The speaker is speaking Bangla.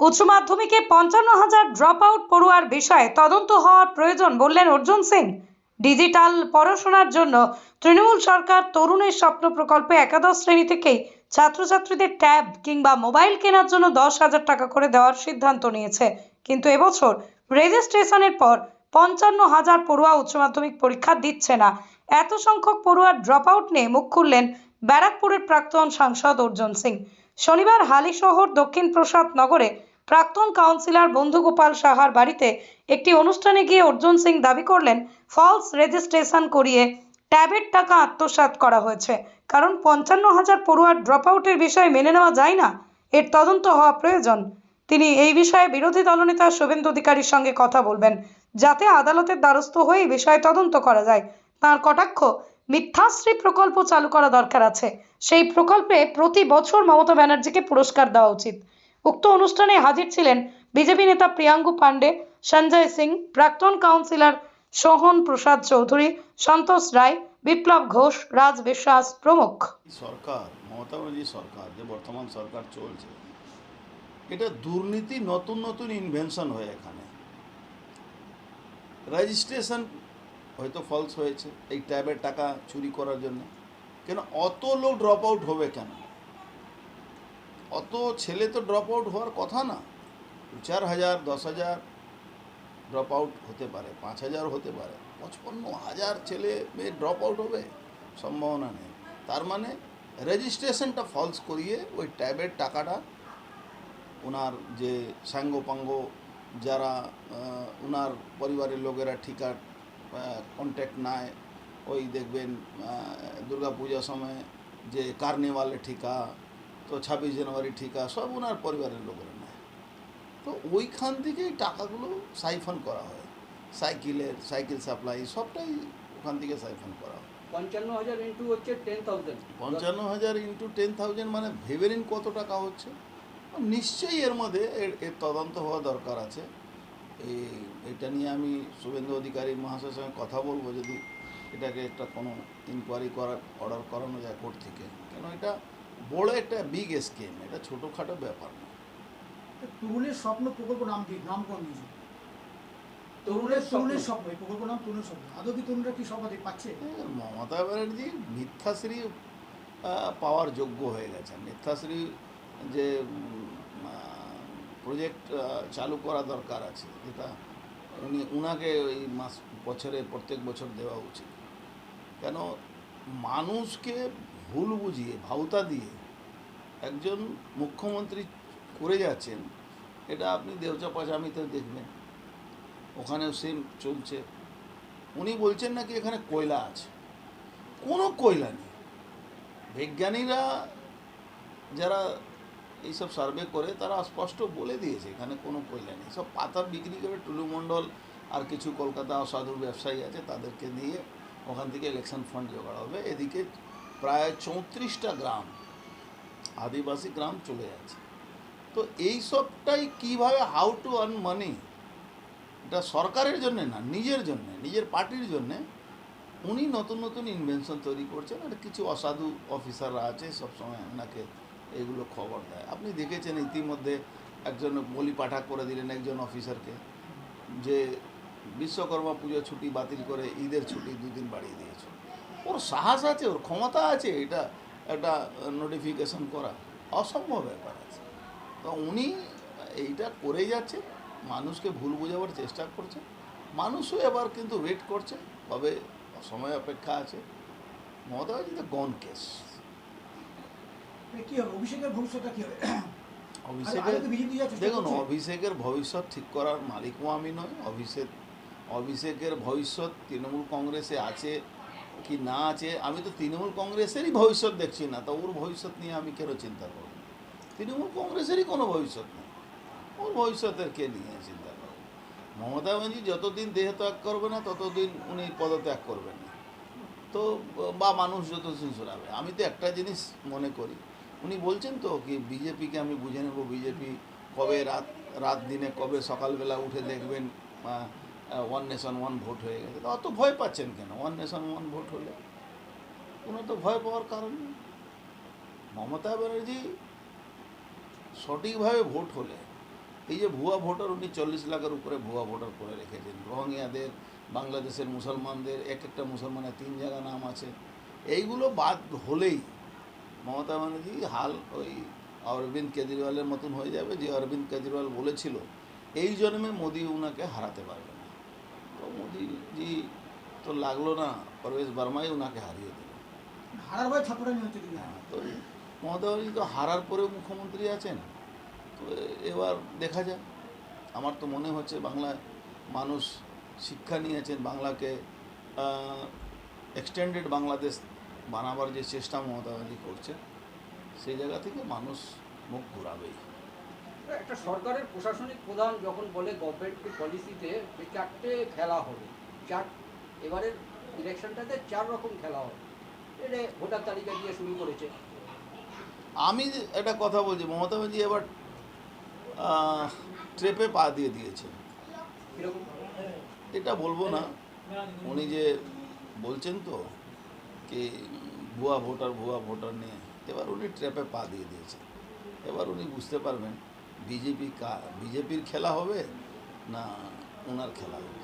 উচ্চ মাধ্যমিকে পঞ্চান্ন হাজার ড্রপ আউট পড়ুয়ার বিষয়ে তদন্ত হওয়ার প্রয়োজন বললেন অর্জুন সিং। ডিজিটাল পড়াশোনার জন্য তৃণমূল সরকার তরুণের স্বপ্ন প্রকল্পে একাদশ শ্রেণি থেকেই ছাত্রছাত্রীদের ট্যাব কিংবা মোবাইল কেনার জন্য দশ হাজার টাকা করে দেওয়ার সিদ্ধান্ত নিয়েছে। কিন্তু এবছর রেজিস্ট্রেশনের পর পঞ্চান্ন হাজার পড়ুয়া উচ্চ মাধ্যমিক পরীক্ষা দিচ্ছে না। এত সংখ্যক পড়ুয়ার ড্রপ আউট নিয়ে মুখ খুললেন ব্যারাকপুরের প্রাক্তন সাংসদ অর্জুন সিং। শনিবার হালিশহর দক্ষিণ প্রসাদ নগরে প্রাক্তন কাউন্সিলর বন্ধুগোপাল সাহার বাড়িতে একটি অনুষ্ঠানে গিয়ে অর্জুন সিং দাবি করলেন, ফলস রেজিস্ট্রেশন করিয়ে ট্যাবের টাকা আত্মসাৎ করা হয়েছে। কারণ পঞ্চান্ন হাজার পড়ুয়ার ড্রপ আউটের বিষয় মেনে নেওয়া যায় না। এর তদন্ত হওয়া প্রয়োজন। তিনি এই বিষয়ে বিরোধী দলনেতা শুভেন্দু অধিকারীর সঙ্গে কথা বলবেন, যাতে আদালতের দ্বারস্থ হয়ে বিষয়ে তদন্ত করা যায়। তার কটাক্ষ মিথ্যাশ্রী প্রকল্প চালু করা দরকার আছে। সেই প্রকল্পে প্রতি বছর মমতা ব্যানার্জিকে পুরস্কার দেওয়া উচিত। উক্ত অনুষ্ঠানে হাজির ছিলেন বিজেপি নেতা প্রিয়াঙ্গু পাণ্ডে, সঞ্জয় সিং, প্রাক্তন কাউন্সিলর সোহন প্রসাদ চৌধুরী, সন্তোষ রায়, বিপ্লব ঘোষ, রাজ বিশ্বাস প্রমুখ। সরকার, মমতা ব্যানার্জি সরকার, যে বর্তমান সরকার চলছে, এটা দুর্নীতি নতুন নতুন ইনভেনশন হয় এখানে। রেজিস্ট্রেশন হয়তো ফলস হয়েছে এই ট্যাবের টাকা চুরি করার জন্য। কেন? অত লোক ড্রপ আউট হবে কেন? অত ছেলে তো ড্রপ আউট হওয়ার কথা না। দু চার হাজার, দশ হাজার ড্রপ আউট হতে পারে, পাঁচ হাজার হতে পারে, পঁচপন্ন হাজার ছেলে মেয়ে ড্রপ আউট হবে, সম্ভাবনা নেই। তার মানে রেজিস্ট্রেশনটা ফলস করিয়ে ওই ট্যাবের টাকাটা ওনার যে সাঙ্গপাঙ্গ যারা ওনার পরিবারের লোকেরা ঠিকা কন্ট্যাক্ট নেয় ওই দেখবেন দুর্গা পূজার সময় যে কার্নিভালের ঠিকা তো ছাব্বিশ জানুয়ারি ঠিকা সব ওনার পরিবারের লোকেরা নেয়। তো ওইখান থেকেই টাকাগুলো সাইফন করা হয়। সাইকেলের সাইকেল সাপ্লাই সবটাই ওখান থেকে সাইফন করা হয়। পঞ্চান্ন হাজার ইন্টু হচ্ছে টেন থাউজেন্ড পঞ্চান্ন হাজার ইন্টু টেন থাউজেন্ড মানে ভেবে নিন কত টাকা হচ্ছে। নিশ্চয়ই এর মধ্যে এর এর তদন্ত হওয়া দরকার আছে। এই এটা নিয়ে আমি শুভেন্দু অধিকারী মহাশয়ের সঙ্গে কথা বলব যদি এটাকে একটা কোনো ইনকোয়ারি করার অর্ডার করানো যায় কোর্ট থেকে। কেন এটা বড় একটা বিগ স্কিম এটা ছোটোখাটো ব্যাপার না। তরুণের স্বপ্ন প্রকল্প নাম দিয়ে নামকরণ দিয়েছে তরুণের তরুণের স্বপ্ন। এই প্রকল্প নাম তরুণের স্বপ্ন। আদৌ কি তরুণরা কি সমাধি পাচ্ছে? মমতা ব্যানার্জি মিথ্যাশ্রী পাওয়ার যোগ্য হয়ে গেছে মিথ্যাশ্রী যে প্রজেক্ট চালু করা দরকার আছে, যেটা উনি, উনাকে ওই মাস, বছরে, প্রত্যেক বছর দেওয়া উচিত। কেন? মানুষকে ভুল বুঝিয়ে ভাউতা দিয়ে একজন মুখ্যমন্ত্রী করে যাচ্ছেন, এটা আপনি দেওচা পাঁচামিতে দেখবেন। ওখানেও সেম চলছে। উনি বলছেন নাকি এখানে কয়লা আছে? কোনো কয়লা নেই। বিজ্ঞানীরা যারা এইসব সার্ভে করে তারা স্পষ্ট বলে দিয়েছে, এখানে কোনো কয়লা নেই। সব পাতা বিক্রি করে টুলু মণ্ডল আর কিছু কলকাতা অসাধু ব্যবসায়ী আছে, তাদেরকে দিয়ে ওখান থেকে ইলেকশন ফান্ড জোগাড় হবে। এদিকে প্রায় চৌত্রিশটা গ্রাম, আদিবাসী গ্রাম চলে যাচ্ছে। তো এই সবটাই কীভাবে হাউ টু আর্ন মানি এটা সরকারের জন্য না, নিজের জন্য, নিজের পার্টির জন্য। উনি নতুন নতুন ইনভেনশন তৈরি করছেন, আর কিছু অসাধু অফিসাররা আছে, সবসময় ওনাকে এগুলো খবর দেয়। আপনি দেখেছেন ইতিমধ্যে একজন বলি পাঠা করে দিলেন একজন অফিসারকে যে বিশ্বকর্মা পুজো ছুটি বাতিল করে ঈদের ছুটি দুদিন বাড়িয়ে দিয়েছে। ওর সাহস আছে, ওর ক্ষমতা আছে এটা একটা নোটিফিকেশন করা। অসম্ভব ব্যাপার আছে। তো উনি এইটা করে যাচ্ছে, মানুষকে ভুল বোঝাবার চেষ্টা করছে। মানুষও এবার কিন্তু ওয়েট করছে, তবে সময় অপেক্ষা আছে। মমতা ব্যানার্জি গন কেস কি হবে? অভিষেকের ভবিষ্যৎটা কি হবে? অভিষেকের দেখুন অভিষেকের ভবিষ্যৎ ঠিক করার মালিকও আমি নই। অভিষেক অভিষেকের ভবিষ্যৎ তৃণমূল কংগ্রেসে আছে কি না আছে? আমি তো তৃণমূল কংগ্রেসেরই ভবিষ্যৎ দেখছি না তো ওর ভবিষ্যৎ নিয়ে আমি কেন চিন্তা করব? তৃণমূল কংগ্রেসেরই কোনো ভবিষ্যৎ নেই। ওর ভবিষ্যতের কে নিয়ে চিন্তা করব? মমতা ব্যানার্জি যতদিন দেহ ত্যাগ করবে না ততদিন উনি পদত্যাগ করবেন না। তো বা মানুষ যতদিন শোনাবে। আমি তো একটা জিনিস মনে করি উনি বলছেন তো কি বিজেপিকে আমি বুঝে নেব, বিজেপি কবে রাত রাত দিনে কবে সকালবেলা উঠে দেখবেন ওয়ান নেশন ওয়ান ভোট হয়ে গেছে। অত ভয় পাচ্ছেন কেন? ওয়ান নেশন ওয়ান ভোট হলে? কোনো তো ভয় পাওয়ার কারণ নেই। মমতা ব্যানার্জি সঠিকভাবে ভোট হলে, এই যে ভুয়া ভোটার উনি চল্লিশ লাখের উপরে ভুয়া ভোটার করে রেখেছেন। রোহিঙ্গাদের, বাংলাদেশের মুসলমানদের, এক একটা মুসলমানের তিন জায়গা নাম আছে। এইগুলো বাদ হলেই মমতা ব্যানার্জি হাল ওই অরবিন্দ কেজরিওয়ালের মতন হয়ে যাবে যে অরবিন্দ কেজরিওয়াল বলেছিল এই জন্মে মোদি উনাকে হারাতে পারবে না। তো মোদিজি তো লাগল না পরবেশ বর্মাই উনাকে হারিয়ে দিল। হারার ভয় ছাত্ররা হ্যাঁ, তো মমতা ব্যানার্জি তো হারার পরেও মুখ্যমন্ত্রী আছেন তো এবার দেখা যাক। আমার তো মনে হচ্ছে বাংলায় মানুষ শিক্ষা নিয়েছেন বাংলাকে এক্সটেন্ডেড বাংলাদেশ বানাবার যে চেষ্টা মমতা ব্যানার্জি করছে সেই জায়গা থেকে মানুষ মুখ ঘুরাবেই। একটা সরকারের প্রশাসনিক প্রধান যখন বলে গভর্নমেন্ট পলিসিতে চারটে খেলা হবে চার এবারের ইলেকশনটাতে চার রকম খেলা হবে। এটা ভোটার তালিকা দিয়ে শুরু করেছে। আমি একটা কথা বলছি মমতা ব্যানার্জি এবার ট্রেপে পা দিয়ে দিয়েছেন। এরকম এটা বলব না। উনি যে বলছেন তো কি ভুয়া ভোটার ভুয়া ভোটার নিয়ে এবার উনি ট্র্যাপে পা দিয়ে দিয়েছে এবার উনি বুঝতে পারবেন বিজেপি কা বিজেপির খেলা হবে না ওনার খেলা হবে